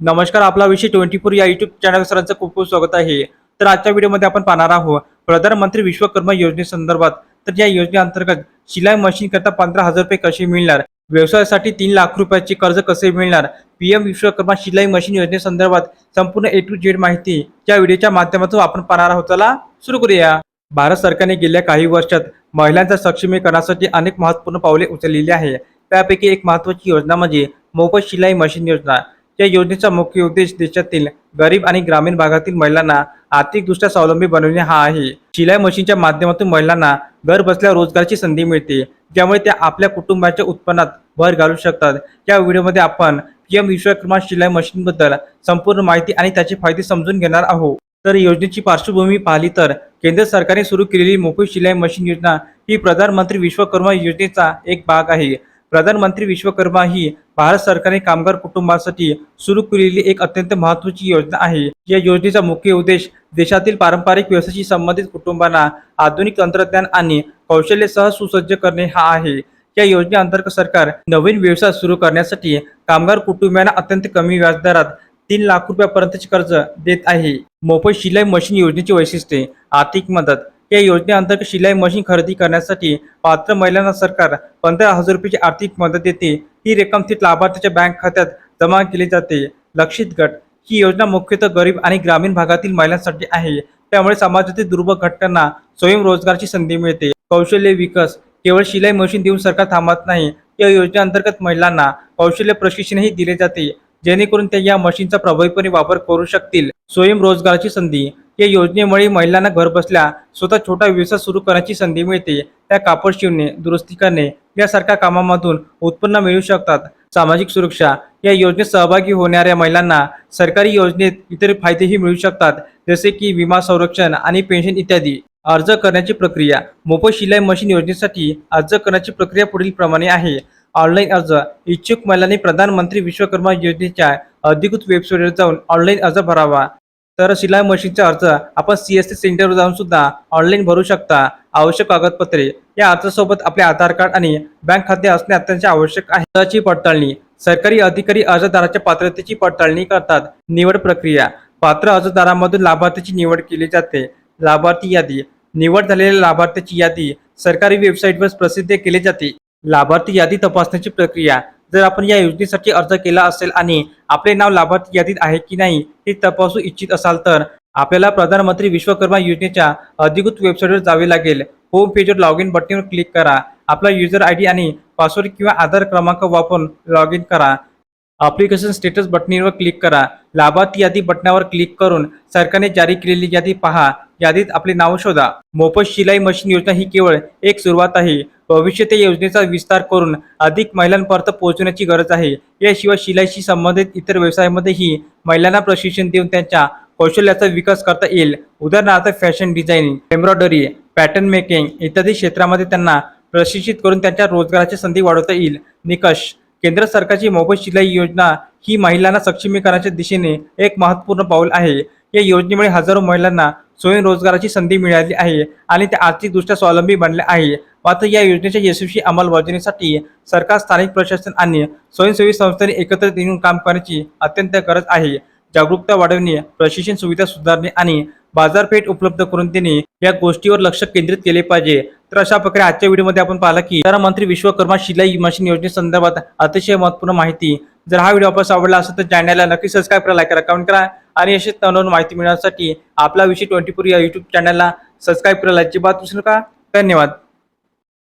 नमस्कार आपला विषय ट्वेंटी फोर या युट्यूब चॅनल सरांचं खूप खूप स्वागत आहे. तर आजच्या व्हिडिओमध्ये आपण पाहणार आहोत प्रधानमंत्री विश्वकर्मा योजनेसंदर्भात. तर या योजनेअंतर्गत शिलाई मशीन करता पंधरा हजार रुपये कसे मिळणार? व्यवसायासाठी तीन लाख रुपयाचे कर्ज कसे मिळणार? पीएम विश्वकर्मा शिलाई मशीन योजनेसंदर्भात संपूर्ण ए टू झेड माहिती या व्हिडिओच्या माध्यमातून आपण पाहणार आहोत. चला सुरू करूया. भारत सरकारने गेल्या काही वर्षात महिलांच्या सक्षमीकरणासाठी अनेक महत्त्वपूर्ण पावले उचललेली आहे. त्यापैकी एक महत्वाची योजना म्हणजे मोफत शिलाई मशीन योजना. या योजनेचा मुख्य उद्देश देशातील गरीब आणि ग्रामीण भागातील महिलांना आर्थिकदृष्ट्या स्वावलंबी बनवणे हा आहे. शिलाई मशीनच्या माध्यमातून महिलांना घर बसल्या रोजगाराची संधी मिळते. ज्यामुळे त्या आपल्या कुटुंबाच्या उत्पन्नात भर घालू शकतात. या व्हिडिओमध्ये आपण पीएम विश्वकर्मा शिलाई मशीनबद्दल संपूर्ण माहिती आणि त्याचे फायदे समजून घेणार आहोत. तर योजनेची पार्श्वभूमी पाहिली तर केंद्र सरकारने सुरू केलेली मोफत शिलाई मशीन योजना ही प्रधानमंत्री विश्वकर्मा योजनेचा एक भाग आहे. प्रधानमंत्री विश्वकर्मा ही भारत सरकारने कामगार कुटुंबासाठी सुरू केलेली एक अत्यंत महत्वाची योजना आहे. या योजनेचा मुख्य उद्देश देशातील पारंपरिक व्यवसायाशी संबंधित कुटुंबांना आधुनिक तंत्रज्ञान आणि कौशल्यसह सुसज्ज करणे हा आहे. या योजनेअंतर्गत सरकार नवीन व्यवसाय सुरू करण्यासाठी कामगार कुटुंबियांना अत्यंत कमी व्याजदरात तीन लाख रुपयापर्यंतचे कर्ज देत आहे. मोफत शिलाई मशीन योजनेची वैशिष्ट्ये आर्थिक मदत या योजनेअंतर्गत शिलाई मशीन खरेदी करण्यासाठी पात्र महिलांना सरकार पंधरा हजार रुपयाची आर्थिक मदत देते. ही रक्कम थेट लाभार्थ्याच्या बँक खात्यात जमा केली जाते. लक्षित गट ही योजना मुख्यतः गरीब आणि ग्रामीण भागातील महिलांसाठी आहे. त्यामुळे समाजातील दुर्बल घटकांना स्वयंरोजगाराची संधी मिळते. कौशल्य विकास केवळ शिलाई मशीन देऊन सरकार थांबत नाही. या योजनेअंतर्गत महिलांना कौशल्य प्रशिक्षणही दिले जाते. जेणेकरून ते या मशीनचा प्रभावीपणे वापर करू शकतील. स्वयंरोजगाराची संधी. या योजनेमुळे महिलांना घरबसल्या स्वतः छोटा व्यवसाय सुरू करण्याची संधी मिळते. त्या कापड शिवणे दुरुस्ती करणे यासारख्या कामामधून उत्पन्न मिळू शकतात. सामाजिक सुरक्षा. या योजनेत सहभागी होणाऱ्या महिलांना सरकारी योजनेत इतर फायदेही मिळू शकतात. जसे की विमा संरक्षण आणि पेन्शन इत्यादी. अर्ज करण्याची प्रक्रिया. मोफत शिलाई मशीन योजनेसाठी अर्ज करण्याची प्रक्रिया पुढील प्रमाणे आहे. ऑनलाईन अर्ज. इच्छुक महिलांनी प्रधानमंत्री विश्वकर्मा योजनेच्या अधिकृत वेबसाईटवर जाऊन ऑनलाईन अर्ज भरावा. तर शिलाई मशीनचा अर्ज. आपण सी एस सी सेंटरवर जाऊन सुद्धा ऑनलाईन भरू शकता. आवश्यक कागदपत्रे. या अर्जासोबत आपले आधार कार्ड आणि बँक खाते असणे अत्यंत आवश्यक आहे. अर्जाची पडताळणी. सरकारी अधिकारी अर्जदाराच्या पात्रतेची पडताळणी करतात. निवड प्रक्रिया. पात्र अर्जदारामधून लाभार्थीची निवड केली जाते. लाभार्थी यादी. निवड झालेल्या लाभार्थ्याची यादी. सरकारी वेबसाईटवर प्रसिद्ध केली जाते. लाभार्थी यादी तपासण्याची प्रक्रिया. जर आपण या योजनेसाठी अर्ज केला असेल आणि आपले नाव लाभार्थी यादीत आहे की नाही हे तपासू इच्छित असाल तर आपल्याला प्रधानमंत्री विश्वकर्मा योजनेच्या अधिकृत वेबसाईटवर जावे लागेल. होम पेजवर लॉग इन बटनवर क्लिक करा. आपला युजर आय डी आणि पासवर्ड किंवा आधार क्रमांक वापरून लॉग इन करा. अप्लिकेशन स्टेटस बटणीवर क्लिक करा. लाभार्थी यादी बटनावर क्लिक करून सरकारने जारी केलेली यादी पहा. यादीत आपले नाव शोधा. मोफत शिलाई मशीन योजना ही केवळ एक सुरुवात आहे. भविष्यात या योजनेचा विस्तार करून अधिक महिलांपर्यंत पोहोचवण्याची गरज आहे. याशिवाय शिलाईशी संबंधित इतर व्यवसायामध्येही महिलांना प्रशिक्षण देऊन त्यांच्या कौशल्याचा विकास करता येईल. उदाहरणार्थ fashion designing embroidery pattern making इत्यादी क्षेत्रामध्ये त्यांना प्रशिक्षित करून त्यांच्या रोजगाराची संधी वाढवता येईल. निकष केंद्र सरकारची मोफत शिलाई योजना ही महिलांना सक्षमीकरणाच्या दिशेने एक महत्त्वपूर्ण पाऊल आहे. या योजनेमुळे हजारो महिलांना स्वयंरोजगाराची संधी मिळाली आहे आणि त्या आर्थिकदृष्ट्या स्वावलंबी बनल्या आहे. मात्र या योजनेच्या यशस्वी अंमलबजावणीसाठी सरकार स्थानिक प्रशासन आणि स्वयंसेवी संस्थांनी एकत्रित येऊन काम करण्याची अत्यंत गरज आहे. जागरूकता वाढवणे प्रशिक्षण सुविधा सुधारणे आणि बाजारपेठ उपलब्ध करून देणे या गोष्टीवर लक्ष केंद्रित केले पाहिजे. तर अशा प्रकारे आजच्या व्हिडिओमध्ये आपण पाहिलं की मंत्री विश्वकर्मा शिलाई मशीन योजनेसंदर्भात अतिशय महत्त्वपूर्ण माहिती. जर हा व्हिडिओ आपल्याला आवडला असेल तर चॅनलला नक्की सबस्क्राईब करा लाईक करा कमेंट करा. आणि अशीच नवनवीन माहिती मिळवण्यासाठी आपला विषय ट्वेंटी फोर या युट्यूब चॅनलला सबस्क्राईब करायला अजिबात विसरू नका. धन्यवाद.